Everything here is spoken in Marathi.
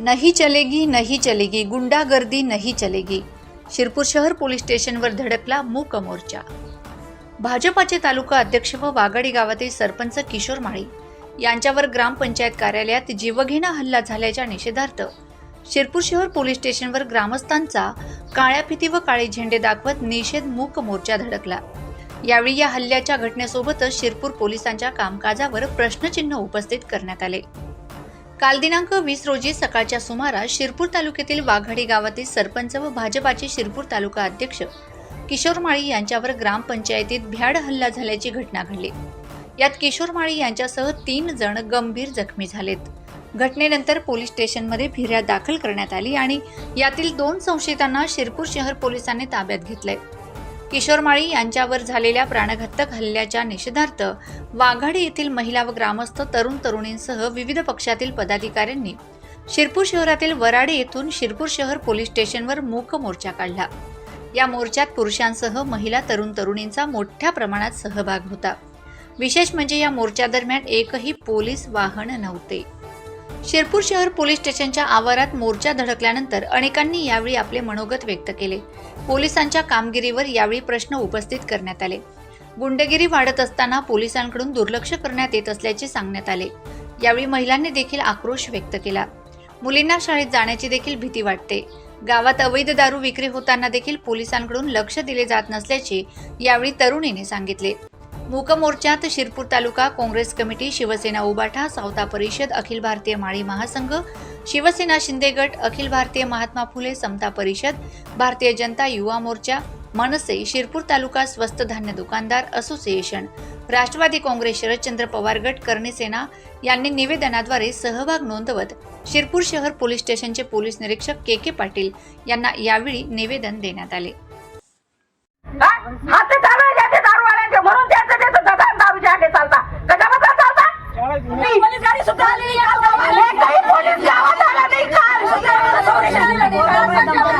नहीं चलेगी नहीं चलेगी गुंडागर्दी नहीं चलेगी. शिरपूर शहर पोलीस स्टेशनवर धडकला मूक मोर्चा. भाजपाचे तालुका अध्यक्ष व वाघाडी गावातील सरपंच किशोर माळी यांच्यावर ग्रामपंचायत कार्यालयात जीवघेणा हल्ला झाल्याच्या निषेधार्थ शिरपूर शहर पोलीस स्टेशनवर ग्रामस्थांचा काळ्या फिती व काळे झेंडे दाखवत निषेध मूक मोर्चा धडकला. यावेळी या हल्ल्याच्या घटनेसोबतच शिरपूर पोलिसांच्या कामकाजावर प्रश्नचिन्ह उपस्थित करण्यात आले. काल दिनांक वीस रोजी सकाळच्या सुमारास शिरपूर तालुक्यातील वाघाडी गावातील सरपंच व भाजपाचे शिरपूर तालुका अध्यक्ष किशोर माळी यांच्यावर ग्रामपंचायतीत भ्याड हल्ला झाल्याची घटना घडली. यात किशोर माळी यांच्यासह तीन जण गंभीर जखमी झालेत. घटनेनंतर पोलीस स्टेशनमध्ये फिर्याद दाखल करण्यात आली आणि यातील दोन संशयितांना शिरपूर शहर पोलिसांनी ताब्यात घेतलंय. किशोर माळी यांच्यावर झालेल्या प्राणघातक हल्ल्याच्या निषेधार्थ वाघाडी येथील महिला व ग्रामस्थ तरुण तरुणींसह विविध पक्षातील पदाधिकाऱ्यांनी शिरपूर शहरातील वराडे येथून शिरपूर शहर पोलीस स्टेशनवर मूक मोर्चा काढला. या मोर्चात पुरुषांसह महिला तरुण तरुणींचा मोठ्या प्रमाणात सहभाग होता. विशेष म्हणजे या मोर्चादरम्यान एकही पोलीस वाहन नव्हते. शिरपूर शहर पोलीस स्टेशनच्या आवारात मोर्चा धडकल्यानंतर अनेकांनी यावेळी आपले मनोगत व्यक्त केले. पोलिसांच्या कामगिरीवर यावेळी प्रश्न उपस्थित करण्यात आले. गुंडगिरी वाढत असताना पोलिसांकडून दुर्लक्ष करण्यात येत असल्याचे सांगण्यात आले. यावेळी महिलांनी देखील आक्रोश व्यक्त केला. मुलींना शाळेत जाण्याची देखील भीती वाटते. गावात अवैध दारू विक्री होताना देखील पोलिसांकडून लक्ष दिले जात नसल्याचे यावेळी तरुणीने सांगितले. मूक मोर्चात शिरपूर तालुका काँग्रेस कमिटी शिवसेना उबाठा सावता परिषद अखिल भारतीय माळी महासंघ शिवसेना शिंदे गट अखिल भारतीय महात्मा फुले समता परिषद भारतीय जनता युवा मोर्चा मनसे शिरपूर तालुका स्वस्त धान्य दुकानदार असोसिएशन राष्ट्रवादी काँग्रेस शरदचंद्र पवार गट करणी यांनी निवेदनाद्वारे सहभाग नोंदवत शिरपूर शहर पोलीस स्टेशनचे पोलीस निरीक्षक के के पाटील यांना यावेळी निवेदन देण्यात आले. 快当当。